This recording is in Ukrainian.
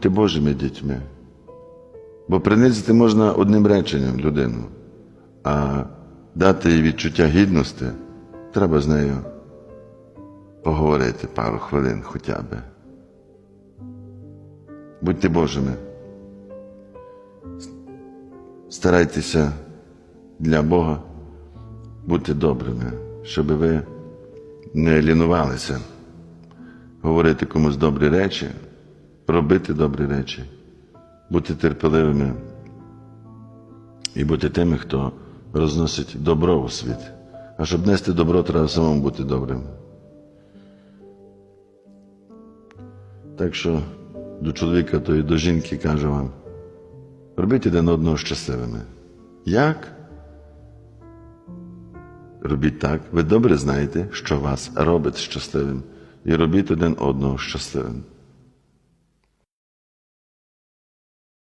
Ти Божими дітьми. Бо принизити можна одним реченням людину, а дати їй відчуття гідності треба з нею поговорити пару хвилин хоча б. Будьте Божими. Старайтеся для Бога бути добрими, щоб ви не лінувалися говорити комусь добрі речі, робити добрі речі, бути терпеливими і бути тими, хто розносить добро у світ. А щоб нести добро, треба самому бути добрим. Так що до чоловіка, то і до жінки каже вам, робіть один одного щасливими. Як? Робіть так, ви добре знаєте, що вас робить щасливим, і робіть один одного щасливим.